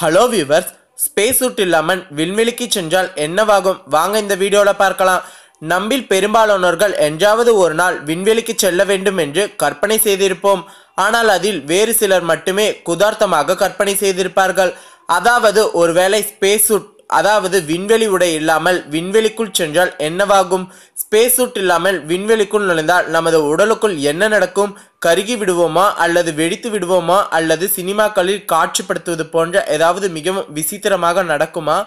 Hello viewers space suit இல்லாமல் விண்வெளிக்கு சென்றால் என்னவாகும்? வாங்க இந்த வீடியோவில் பார்க்கலாம். நம்பில் பெரும்பாலானோர்கள் என்றாவது ஒரு நாள் விண்வெளிக்கு செல்ல வேண்டும் என்று கற்பனை செய்திருப்போம். ஆனால் அதில் வேறு சிலர் மட்டுமே குதார்த்தமாக கற்பனை செய்திருப்பார்கள். அதாவது ஒருவேளை ஸ்பேஸ் சூட் அதாவது விண்வெளி உடை இல்லாமல் விண்வெளிக்குள் சென்றால் என்னவாகும்? ஸ்பேஸ் சூட் இல்லாமல் விண்வெளிக்குள் நுழைந்தால் நமது உடலுக்குள் என்ன நடக்கும்? கருகி விடுவோமா? அல்லது வெடித்து விடுவோமா? அல்லது சினிமாக்களில் காட்சிப்படுத்துவது போன்ற ஏதாவது மிகவும் விசித்திரமாக நடக்குமா?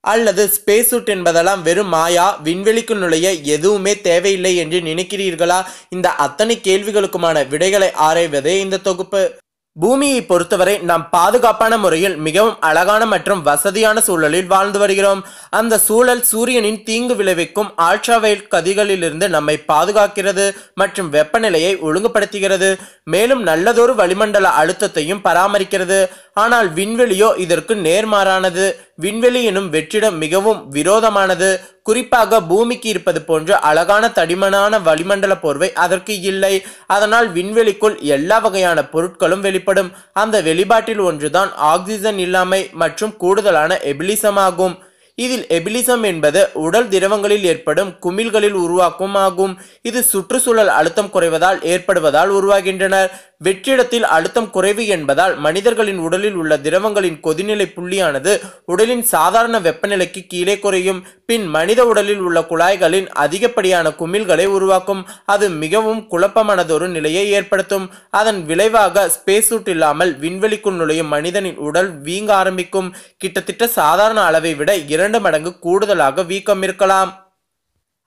அல்லது ஸ்பேஸ் சூட் என்பதெல்லாம் வெறும் மாயா? விண்வெளிக்குள் நுழைய எதுவுமே தேவையில்லை என்று நினைக்கிறீர்களா? இந்த அத்தனை கேள்விகளுக்குமான விடைகளை ஆராய்வதே இந்த தொகுப்பு. பூமியை பொறுத்தவரை நாம் பாதுகாப்பான முறையில் மிகவும் அழகான மற்றும் வசதியான சூழலில் வாழ்ந்து வருகிறோம். அந்த சூழல் சூரியனின் தீங்கு விளைவிக்கும் ஆல்ட்ராவயல் கதிகளிலிருந்து நம்மை பாதுகாக்கிறது மற்றும் வெப்பநிலையை ஒழுங்குபடுத்துகிறது. மேலும் நல்லதொரு வளிமண்டல அழுத்தத்தையும் பராமரிக்கிறது. ஆனால் விண்வெளியோ இதற்கு நேர்மாறானது. விண்வெளி எனும் வெற்றிடம் மிகவும் விரோதமானது. குறிப்பாக பூமிக்கு இருப்பது போன்ற அழகான தடிமனான வளிமண்டல போர்வை அதற்கு இல்லை. அதனால் விண்வெளிக்குள் எல்லா வகையான பொருட்களும் வெளிப்படும். அந்த வெளிப்பாட்டில் ஒன்றுதான் ஆக்சிஜன் இல்லாமை மற்றும் கூடுதலான எபிலிசம் ஆகும். இதில் எபிலிசம் என்பது உடல் திரவங்களில் ஏற்படும் குமிழ்களில் உருவாக்கும் ஆகும் இது சுற்றுச்சூழல் அழுத்தம் குறைவதால் ஏற்படுவதால் உருவாகின்றனர். வெற்றிடத்தில் அழுத்தம் குறைவு என்பதால் மனிதர்களின் உடலில் உள்ள திரவங்களின் கொதிநிலை புள்ளியானது உடலின் சாதாரண வெப்பநிலைக்கு கீழே குறையும். பின் மனித உடலில் உள்ள குழாய்களின் அதிகப்படியான குமிழ்களை உருவாக்கும். அது மிகவும் குழப்பமானதொரு நிலையை ஏற்படுத்தும். அதன் விளைவாக ஸ்பேஸ் சூட் இல்லாமல் விண்வெளிக்குள் நுழையும் மனிதனின் உடல் வீங்க ஆரம்பிக்கும். கிட்டத்தட்ட சாதாரண அளவை விட இரண்டு மடங்கு கூடுதலாக வீக்கம் இருக்கலாம்.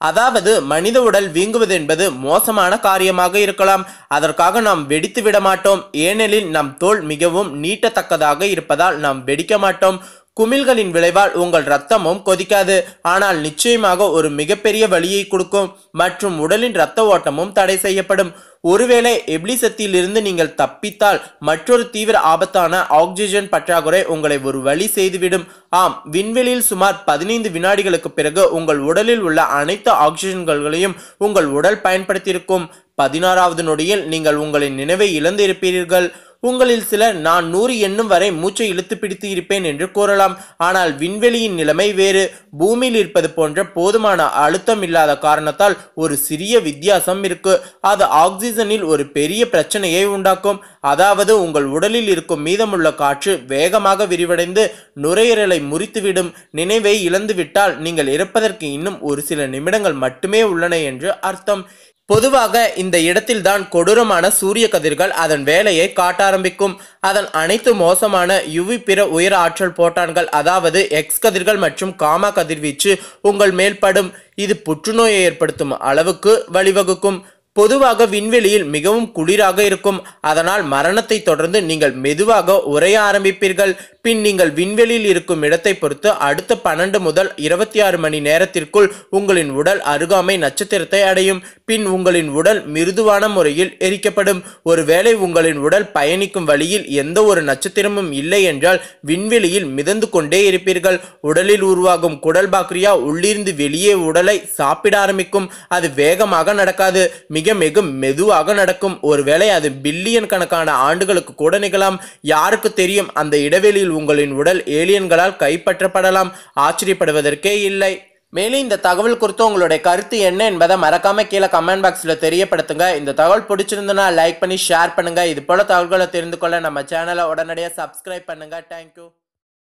அதாவது மனித உடல் வீங்குவது என்பது மோசமான காரியமாக இருக்கலாம். அதற்காக நாம் வெடித்து விட மாட்டோம். ஏனெனில் நம் தோல் மிகவும் நீட்டத்தக்கதாக இருப்பதால் நாம் வெடிக்க மாட்டோம். குமிழ்களின் விளைவால் உங்கள் ரத்தமும் கொதிக்காது. ஆனால் நிச்சயமாக ஒரு மிகப்பெரிய வலியை கொடுக்கும் மற்றும் உடலின் இரத்த ஓட்டமும் தடை செய்யப்படும். ஒருவேளை எப்ளிசத்திலிருந்து நீங்கள் தப்பித்தால் மற்றொரு தீவிர ஆபத்தான ஆக்சிஜன் பற்றாக்குறை உங்களை ஒரு வழி செய்துவிடும். ஆம் விண்வெளியில் சுமார் பதினைந்து வினாடிகளுக்கு பிறகு உங்கள் உடலில் உள்ள அனைத்து ஆக்சிஜன்களையும் உங்கள் உடல் பயன்படுத்தியிருக்கும். பதினாறாவது நொடியில் நீங்கள் உங்களின் நினைவை இழந்து இருப்பீர்கள் உங்களில் சிலர் நான் நூறு எண்ணும் வரை மூச்சை இழுத்து பிடித்து இருப்பேன் என்று கூறலாம். ஆனால் விண்வெளியின் நிலைமை வேறு. பூமியில் இருப்பது போன்ற போதுமான அழுத்தம் இல்லாத காரணத்தால் ஒரு சிறிய வித்தியாசம் இருக்கு. அது ஆக்சிஜனில் ஒரு பெரிய பிரச்சனையை உண்டாக்கும். அதாவது உங்கள் உடலில் இருக்கும் மீதமுள்ள காற்று வேகமாக விரிவடைந்து நுரையீரலை முறித்துவிடும். நினைவை இழந்துவிட்டால் நீங்கள் இறப்பதற்கு இன்னும் ஒரு சில நிமிடங்கள் மட்டுமே உள்ளன என்று அர்த்தம். பொதுவாக இந்த இடத்தில்தான் கொடூரமான சூரிய கதிர்கள் அதன் வேலையை காட்ட ஆரம்பிக்கும். அதன் அனைத்து மோசமான யுவி பிற உயர் ஆற்றல் போட்டான்கள் அதாவது எக்ஸ் கதிர்கள் மற்றும் காமா கதிர்வீச்சு உங்கள் மேல்படும் இது புற்றுநோயை ஏற்படுத்தும் அளவுக்கு வழிவகுக்கும். பொதுவாக விண்வெளியில் மிகவும் குளிராக இருக்கும். அதனால் மரணத்தை தொடர்ந்து நீங்கள் மெதுவாக உரைய ஆரம்பிப்பீர்கள். பின் நீங்கள் விண்வெளியில் இருக்கும் இடத்தை பொறுத்து அடுத்த பன்னெண்டு முதல் இருபத்தி ஆறு மணி நேரத்திற்குள் உங்களின் உடல் அருகாமை நட்சத்திரத்தை அடையும். பின் உங்களின் உடல் மிருதுவான முறையில் எரிக்கப்படும். ஒருவேளை உங்களின் உடல் பயணிக்கும் வழியில் எந்த ஒரு நட்சத்திரமும் இல்லை என்றால் விண்வெளியில் மிதந்து கொண்டே இருப்பீர்கள். உடலில் உருவாகும் குடல் பாக்ரியா உள்ளிருந்து வெளியே உடலை சாப்பிட ஆரம்பிக்கும். அது வேகமாக நடக்காது. மிக மிக மெதுவாக நடக்கும். ஒருவேளை அது பில்லியன் கணக்கான ஆண்டுகளுக்கு கூட நிகழலாம். யாருக்கு தெரியும் அந்த இடைவெளியில் உங்களின் உடல் ஏலியன்களால் கைப்பற்றப்படலாம். ஆச்சரியப்படுவதற்கே இல்லை. மேலும் இந்த தகவல் குறித்து உங்களுடைய கருத்து என்ன என்பதை மறக்காம கீழே கமெண்ட் பாக்ஸில் தெரியப்படுத்துங்க. இந்த தகவல் பிடிச்சிருந்தனா லைக் பண்ணி ஷேர் பண்ணுங்க. இது போல தகவல்களை தெரிந்து கொள்ள நம்ம சேனலை உடனடியாக சப்ஸ்கிரைப் பண்ணுங்க. தேங்க்யூ